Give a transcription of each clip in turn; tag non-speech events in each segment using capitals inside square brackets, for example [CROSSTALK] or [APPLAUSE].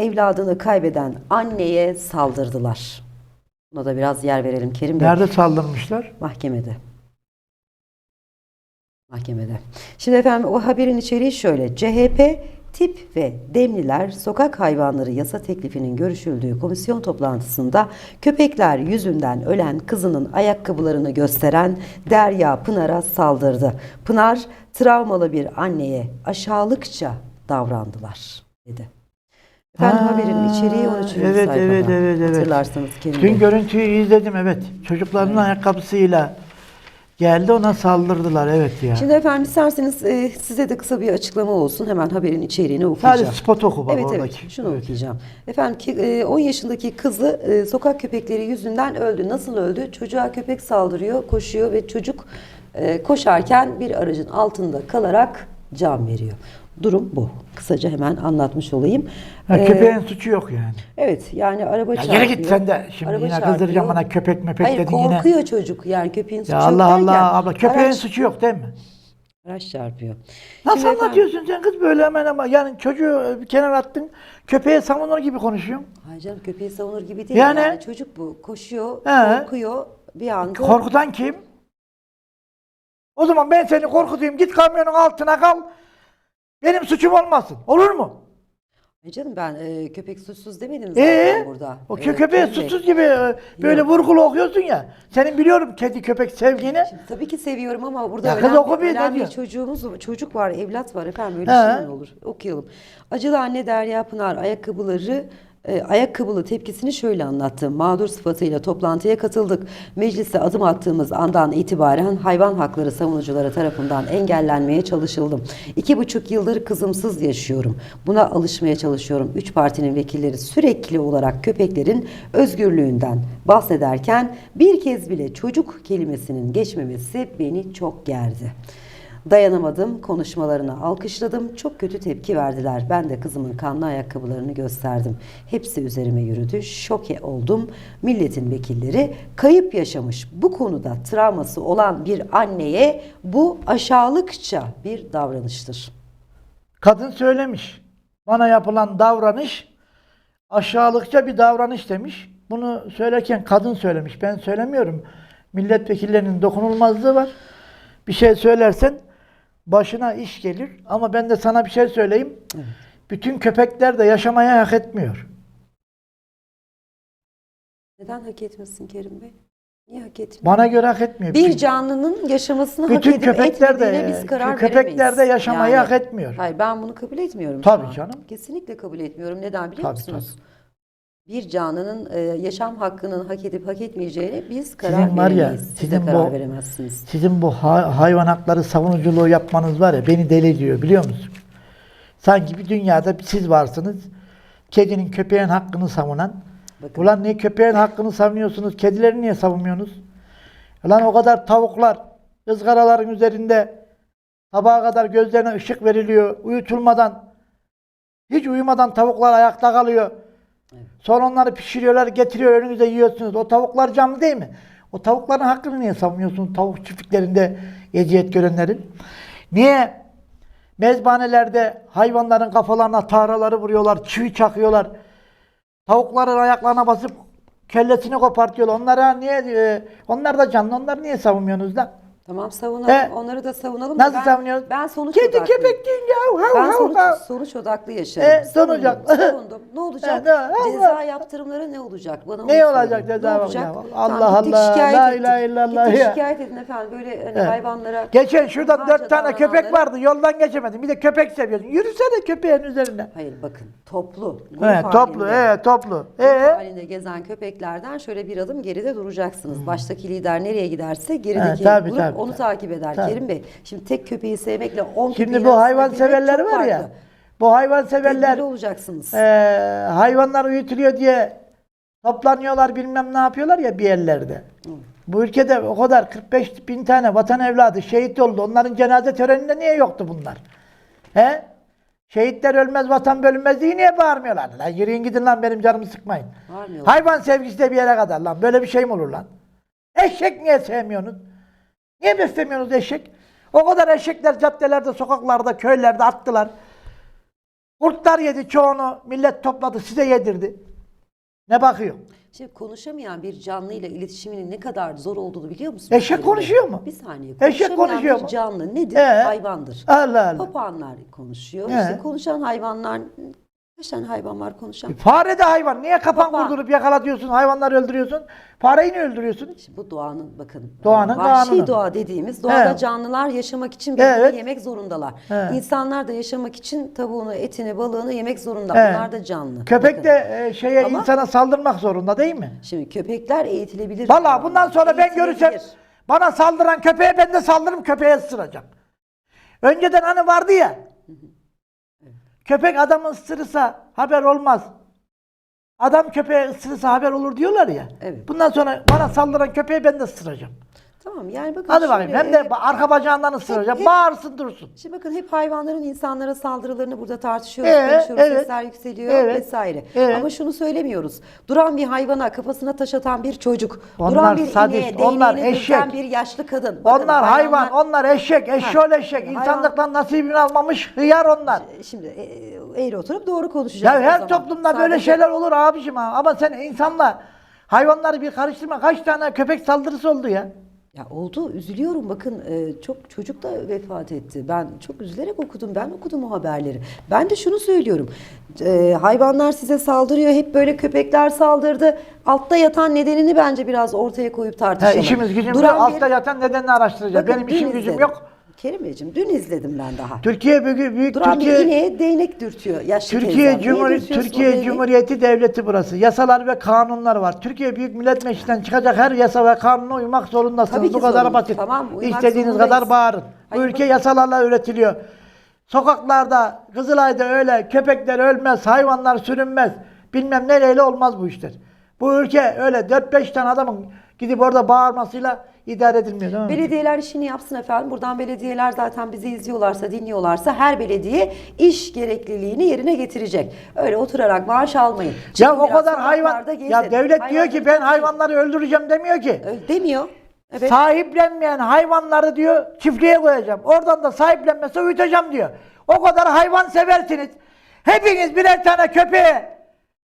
evladını kaybeden anneye saldırdılar. Buna da biraz yer verelim Kerim Bey. Nerede saldırmışlar? Mahkemede. Mahkemede. Şimdi efendim o haberin içeriği şöyle. CHP tip ve demliler sokak hayvanları yasa teklifinin görüşüldüğü komisyon toplantısında köpekler yüzünden ölen kızının ayakkabılarını gösteren Derya Pınar'a saldırdı. Pınar travmalı bir anneye aşağılıkça davrandılar dedi. Efendim Ha, haberin içeriği 13. evet, sayfada. evet, evet, evet. Hatırlarsanız Kerim Bey. Dün görüntüyü izledim evet. Çocukların ayakkabısıyla geldi ona saldırdılar evet ya. Şimdi efendim isterseniz e, size de kısa bir açıklama olsun. Hemen haberin içeriğini okuyacağım. Sadece spot oku bak evet oradaki. evet şunu okuyacağım. Efendim ki e, 10 yaşındaki kızı e, sokak köpekleri yüzünden öldü. Nasıl öldü? Çocuğa köpek saldırıyor, koşuyor ve çocuk e, koşarken bir aracın altında kalarak can veriyor. Durum bu. Kısaca hemen anlatmış olayım. Ha, Ee, köpeğin suçu yok yani. Evet yani araba Ya çarpıyor. yürü git sen de. Şimdi Araba yine kızdıracağım bana köpek mepek Hayır dedin yine. korkuyor çocuk yani köpeğin suçu Ya yok Allah derken Allah abla köpeğin araç- suçu yok değil mi? Araç çarpıyor. Nasıl Şimdi efendim- anlatıyorsun sen kız böyle hemen ama yani çocuğu bir kenara attın köpeğe savunur gibi konuşuyorsun. Hayır canım köpeği savunur gibi değil. Yani- Yani, çocuk bu. Koşuyor, He. korkuyor bir anda. Korkutan kim? O zaman ben seni korkutayım git kamyonun altına kal. Benim suçum olmasın. Olur mu? Ay canım ben e, köpek suçsuz demedim zaten Ee, burada. o E, kö- köpeğe Bey. suçsuz gibi e, böyle vurgulu okuyorsun ya. Senin biliyorum kedi köpek sevgini. Şimdi tabii ki seviyorum ama burada Ya kız ölen, oku bir, ne diyor? çocuğumuz çocuk var, evlat var efendim öyle He. şey mi olur? Okuyalım. Acılı anne Derya Pınar ayakkabıları e, ayakkabılı tepkisini şöyle anlattı. Mağdur sıfatıyla toplantıya katıldık. Meclise adım attığımız andan itibaren hayvan hakları savunucuları tarafından engellenmeye çalışıldım. İki buçuk yıldır kızımsız yaşıyorum. Buna alışmaya çalışıyorum. Üç partinin vekilleri sürekli olarak köpeklerin özgürlüğünden bahsederken bir kez bile çocuk kelimesinin geçmemesi beni çok gerdi. Dayanamadım, konuşmalarını alkışladım, çok kötü tepki verdiler. Ben de kızımın kanlı ayakkabılarını gösterdim. Hepsi üzerime yürüdü, şoke oldum. Milletin vekilleri kayıp yaşamış bu konuda travması olan bir anneye bu aşağılıkça bir davranıştır. Kadın söylemiş. Bana yapılan davranış aşağılıkça bir davranış demiş. Bunu söylerken kadın söylemiş. Ben söylemiyorum. Milletvekillerinin dokunulmazlığı var. Bir şey söylersen başına iş gelir. Ama ben de sana bir şey söyleyeyim. Bütün köpekler de yaşamaya hak etmiyor. Neden hak etmesin Kerim Bey? Niye hak etmiyor? Bana göre hak etmiyor. Bir canlının yaşamasını hak bütün edip köpekler de biz karar köpekler veremeyiz. de yaşamayı Yani- hak etmiyor. Hayır ben bunu kabul etmiyorum. Tabii canım. Kesinlikle kabul etmiyorum. Neden biliyor Tabii, musunuz? Bir canlının e, yaşam hakkının hak edip hak etmeyeceğine biz karar Sizin var ya, veremeyiz. Siz de sizin karar bu- veremezsiniz. Sizin bu ha- hayvan hakları savunuculuğu yapmanız var ya beni deli ediyor biliyor musun? Sanki bir dünyada siz varsınız. Kedinin köpeğin hakkını savunan. Bakın. Ulan niye köpeğin hakkını savunuyorsunuz? Kedileri niye savunmuyorsunuz? Ulan o kadar tavuklar ızgaraların üzerinde sabaha kadar gözlerine ışık veriliyor. Uyutulmadan hiç uyumadan tavuklar ayakta kalıyor. Sonra onları pişiriyorlar, getiriyor önünüze yiyorsunuz. O tavuklar canlı değil mi? O tavukların hakkını niye savunuyorsunuz tavuk çiftliklerinde eziyet görenlerin? Niye mezbanelerde hayvanların kafalarına tahraları vuruyorlar, çivi çakıyorlar. Tavukların ayaklarına basıp kellesini kopartıyorlar. Onlara niye e, onlar da canlı, onlar niye savunmuyorsunuz lan? Tamam savunalım. He. Onları da savunalım. da Nasıl ben, savunuyoruz? Ben sonuç Kedi odaklı. köpek değil ya. Hav, Ben hav, sonuç, hav. sonuç odaklı yaşarım. E, sonuç Savundum, savundum. Ne olacak? Allah. ceza yaptırımları ne olacak? Bana Ne olacak söyleyin. ceza Ne olacak? ya? Tamam, Allah gittik Allah, şikayet la ettik. ilahe illallah Gittik ya. şikayet edin efendim. Böyle hani hayvanlara... Geçen hunharca dört tane köpek vardı. Yoldan geçemedim. Bir de köpek seviyorsun. Yürüsene köpeğin üzerine. Hayır bakın toplu. grup Evet, toplu. halinde- Evet, toplu. grup Ee? halinde gezen köpeklerden şöyle bir adım geride duracaksınız. Baştaki lider nereye giderse gerideki Evet, tabii, grup tabii, onu takip eder Tabii. Kerim Bey. Şimdi tek köpeği sevmekle 10 köpeğin Şimdi bu hayvan severler var ya. Bu hayvan severler Tedbirli olacaksınız. e, hayvanlar uyutuluyor diye toplanıyorlar bilmem ne yapıyorlar ya bir yerlerde. Bu ülkede o kadar 45 bin tane vatan evladı şehit oldu. Onların cenaze töreninde niye yoktu bunlar? He? Şehitler ölmez, vatan bölünmez diye niye bağırmıyorlar? Lan yürüyün gidin lan benim canımı sıkmayın. Bağırmıyorlar. Hayvan sevgisi de bir yere kadar lan. Böyle bir şey mi olur lan? Eşek niye sevmiyorsunuz? Niye beslemiyorsunuz eşek? O kadar eşekler caddelerde, sokaklarda, köylerde attılar. Kurtlar yedi çoğunu millet topladı size yedirdi. Ne bakıyor? Şimdi konuşamayan bir canlıyla iletişiminin ne kadar zor olduğunu biliyor musunuz? Eşek konuşuyor mu? Bir saniye. Eşek konuşuyor bir mu? canlı nedir? Ee? Hayvandır. Allah Allah. Papağanlar konuşuyor. Ee? İşte konuşan hayvanlar kaç tane hayvan var konuşan? Fare de hayvan. Niye kapan Papağan. vurdurup yakalatıyorsun, hayvanları öldürüyorsun? Fareyi niye öldürüyorsun? Şimdi bu doğanın bakın. Doğanın vahşi kanunu. doğa dediğimiz doğada Evet. canlılar yaşamak için birbirini Evet. yemek zorundalar. Evet. İnsanlar da yaşamak için tavuğunu, etini, balığını yemek zorunda. Evet. Bunlar da canlı. Köpek Bakın. de e, şeye Ama- insana saldırmak zorunda değil mi? Şimdi köpekler eğitilebilir. Vallahi bundan sonra ben görürsem bana saldıran köpeğe ben de saldırırım köpeğe ısıracağım. Önceden hani vardı ya. Köpek adamı ısırırsa haber olmaz. Adam köpeğe ısırırsa haber olur diyorlar ya. Evet. Bundan sonra bana saldıran köpeği ben de ısıracağım. Tamam yani bakın. Hadi bakayım. Hem de e, arka bacağından ısıracağım. hep- Bağırsın dursun. Şimdi bakın hep hayvanların insanlara saldırılarını burada tartışıyoruz, Ee, konuşuyoruz, evet. sesler yükseliyor Evet. vesaire. Evet. Ama şunu söylemiyoruz. Duran bir hayvana kafasına taş atan bir çocuk, Onlar duran bir sadist, ineğe onlar değneğini dürten eşek. bir yaşlı kadın. Bakın Onlar hayvan, hayvanlar- onlar eşek, eşşoğlu eşek. Hayvan- İnsanlıktan nasibini almamış hıyar onlar. Şimdi e, eğri oturup doğru konuşacağız. Ya o her zaman. toplumda böyle Sadece- şeyler olur abicim ha. Ama sen insanla hayvanları bir karıştırma. Kaç tane köpek saldırısı oldu ya? Ya oldu üzülüyorum bakın e, çok çocuk da vefat etti. Ben çok üzülerek okudum. Ben okudum o haberleri. Ben de şunu söylüyorum. E, hayvanlar size saldırıyor. Hep böyle köpekler saldırdı. Altta yatan nedenini bence biraz ortaya koyup Ha, tartışalım. işimiz gücümüz Duran yok. bir- Altta yatan nedenini araştıracağım. Bakın Benim dün işim gücüm izledim. yok. Kerim Beyciğim dün izledim ben daha. Türkiye büyük, büyük Duran Türkiye ineğe değnek dürtüyor yaşlı Türkiye Cumhuriyeti Türkiye? Cumhuriyeti devleti burası. Yasalar ve kanunlar var. Türkiye Büyük Millet Meclisi'nden çıkacak her yasa ve kanuna uymak zorundasınız. Tabii ki Bu kadar zorunda. basit. Tamam, uymak İstediğiniz zorundayız. kadar bağırın. Bu Hayır, ülke bak- yasalarla üretiliyor. Sokaklarda, Kızılay'da öyle köpekler ölmez, hayvanlar sürünmez. Bilmem nereyle olmaz bu işler. Bu ülke öyle 4-5 tane adamın gidip orada bağırmasıyla idare edilmiyor. Değil mi? Belediyeler işini yapsın efendim. Buradan belediyeler zaten bizi izliyorlarsa, dinliyorlarsa her belediye iş gerekliliğini yerine getirecek. Öyle oturarak maaş almayın. ya Çıkın o kadar hayvan, ya devlet diyor ki ben Hayvanları öldüreceğim demiyor ki. Demiyor. Evet. Sahiplenmeyen hayvanları diyor çiftliğe koyacağım. Oradan da sahiplenmese uyutacağım diyor. O kadar hayvan seversiniz. Hepiniz birer tane köpeğe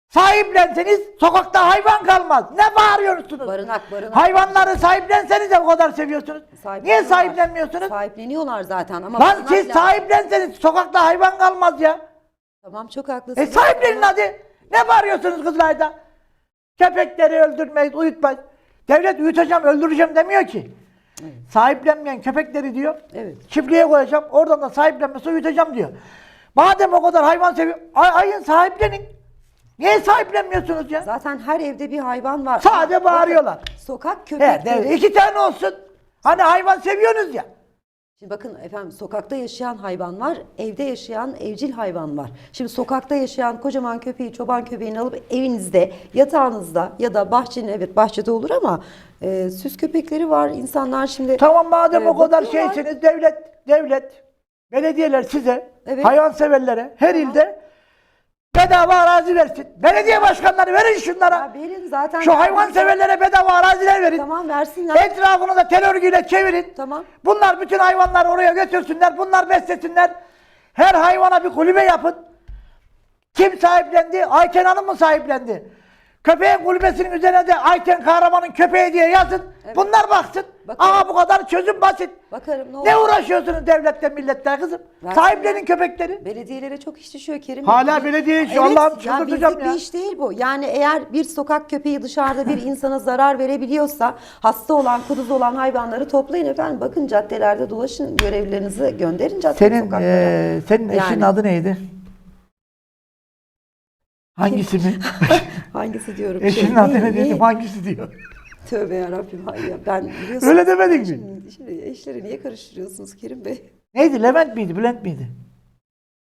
sahiplenseniz sokakta hayvan kalmaz. Ne bağırıyorsunuz? Barınak, barınak. Hayvanları sahiplenseniz de o kadar seviyorsunuz. Niye sahiplenmiyorsunuz? Sahipleniyorlar zaten ama Lan barınak siz lazım. sahiplenseniz sokakta hayvan kalmaz ya. Tamam çok haklısınız. E sahiplenin hadi. Ne bağırıyorsunuz kızlayda? Köpekleri öldürmeyiz, uyutmayız. Devlet uyutacağım, öldüreceğim demiyor ki. Sahiplenmeyen köpekleri diyor. Evet. Çiftliğe koyacağım, oradan da sahiplenmesi uyutacağım diyor. Madem o kadar hayvan seviyor, ay, ayın sahiplenin. Niye sahiplenmiyorsunuz ya? Zaten her evde bir hayvan var. Sadece Bakın, bağırıyorlar. Sokak He, köpekleri. devlet- iki tane olsun. Hani hayvan seviyorsunuz ya. Şimdi bakın efendim sokakta yaşayan hayvan var, evde yaşayan evcil hayvan var. Şimdi sokakta yaşayan kocaman köpeği, çoban köpeğini alıp evinizde, yatağınızda ya da bahçenin evet bahçede olur ama e, süs köpekleri var. İnsanlar şimdi Tamam madem e, o kadar bakıyorlar. şeysiniz devlet, devlet, belediyeler size, Evet. hayvanseverlere her ilde bedava arazi versin. Belediye başkanları verin şunlara. Ya verin zaten. Şu hayvanseverlere bedava araziler verin. Tamam versinler. Etrafını da tel örgüyle çevirin. Tamam. Bunlar bütün hayvanları oraya götürsünler. Bunlar beslesinler. Her hayvana bir kulübe yapın. Kim sahiplendi? Ayten Hanım mı sahiplendi? Köpeğin kulübesinin üzerine de Ayten Kahraman'ın köpeği diye yazın. Bunlar baksın. Bakalım. Aha bu kadar çözüm basit. Bakarım ne olur. Ne uğraşıyorsunuz devletten milletten kızım? Versinler. Sahiplenin köpekleri. Belediyelere çok iş düşüyor Kerim. Hala belediye işi, Evet, Allah'ım çıldırtacağım ya. bir iş değil bu. Yani eğer bir sokak köpeği dışarıda bir insana zarar verebiliyorsa hasta olan, kuduz olan hayvanları toplayın efendim. Bakın caddelerde dolaşın, görevlilerinizi gönderin cadde Senin sokaklara. eee, senin eşinin Yani. adı neydi? Hangisi mi? [LAUGHS] Hangisi diyorum? Eşinin Şey, adı ne- ne dedim? Hangisi diyor. Tövbe yarabbim. Hayır, ya ben. Öyle demedik mi? Şimdi, şimdi eşleri niye karıştırıyorsunuz Kerim Bey? Neydi? Levent miydi? Bülent miydi?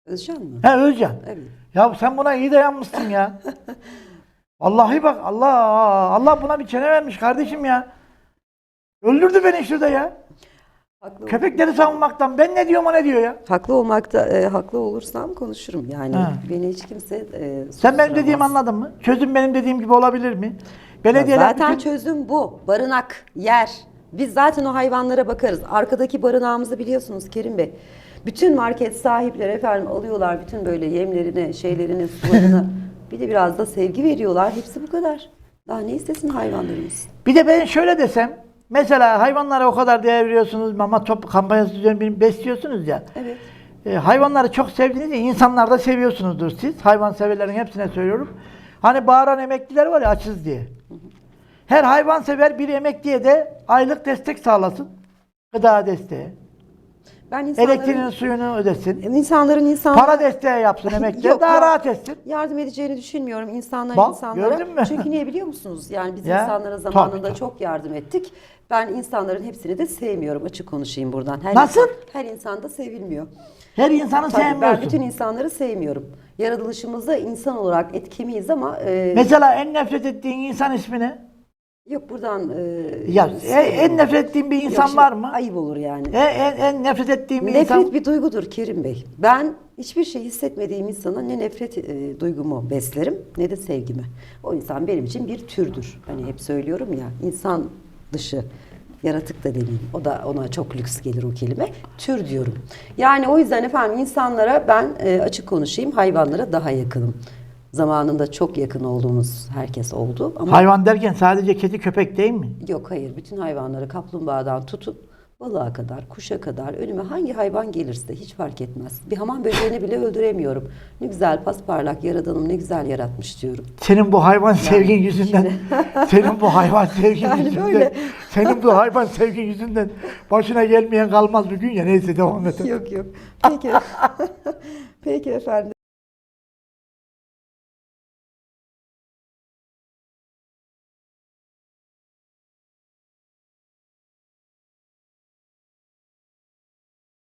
Özcan mı? He Özcan. Evet. Ya sen buna iyi dayanmışsın ya. [LAUGHS] Vallahi bak Allah Allah buna bir çene vermiş kardeşim ya. Öldürdü beni şurada ya. Haklı, Köpekleri savunmaktan ben ne diyorum o ne diyor ya. haklı olmakta e, haklı olursam konuşurum. Yani Ha. beni hiç kimse e, Sen benim dediğimi susturamaz. anladın mı? Çözüm benim dediğim gibi olabilir mi? Belediyeler Zaten bütün- çözüm bu. Barınak, yer. Biz zaten o hayvanlara bakarız. Arkadaki barınağımızı biliyorsunuz Kerim Bey. Bütün market sahipleri efendim alıyorlar bütün böyle yemlerini, şeylerini, sularını. [LAUGHS] bir de biraz da sevgi veriyorlar. Hepsi bu kadar. Daha ne istesin hayvanlarımız? Bir de ben şöyle desem, mesela hayvanlara o kadar değer veriyorsunuz, mama top kampanyası düzenli besliyorsunuz ya. Evet. E, hayvanları çok sevdiğinizde insanlar da seviyorsunuzdur siz. Hayvan severlerin hepsine söylüyorum. Hani bağıran emekliler var ya açız diye. Her hayvan sever bir emekliye de aylık destek sağlasın. Gıda desteği. Ben insanların, suyunu ödesin. insanların insan Para desteği yapsın emekliye. Yok, daha ya- rahat etsin. yardım edeceğini düşünmüyorum insanlar Bak, insanlara. gördün mü? Çünkü niye biliyor musunuz? Yani biz Ya, insanlara tabii, zamanında tabii. çok yardım ettik. Ben insanların hepsini de sevmiyorum. Açık konuşayım buradan. Her Nasıl? Insan, her insan da sevilmiyor. Her insanı Tabii ben sevmiyorsun. bütün insanları sevmiyorum. Yaratılışımızda insan olarak et kemiğiz ama e, Mesela en nefret ettiğin insan ismi ne? Yok buradan e, Ya e- en nefret ettiğin bir insan şimdi var mı? Ayıp olur yani. E, en, en nefret ettiğin bir Nefret insan bir duygudur Kerim Bey. Ben hiçbir şey hissetmediğim insana ne nefret e, duygumu beslerim ne de sevgimi. O insan benim için bir türdür. Hani hep söylüyorum ya insan dışı yaratık da demeyeyim. O da ona çok lüks gelir o kelime. Tür diyorum. Yani o yüzden efendim insanlara ben e, açık konuşayım hayvanlara daha yakınım. Zamanında çok yakın olduğumuz herkes oldu ama hayvan derken sadece kedi köpek değil mi? Yok hayır bütün hayvanları kaplumbağadan tutun balığa kadar, kuşa kadar önüme hangi hayvan gelirse hiç fark etmez. Bir hamam böceğini bile öldüremiyorum. Ne güzel pasparlak yaradanım ne güzel yaratmış diyorum. Senin bu hayvan sevgin yüzünden, [LAUGHS] senin bu hayvan sevgin Yani yüzünden, böyle. senin bu hayvan sevgin yüzünden başına gelmeyen kalmaz bir gün ya neyse devam et. Yok yok. Peki. [LAUGHS] Peki efendim.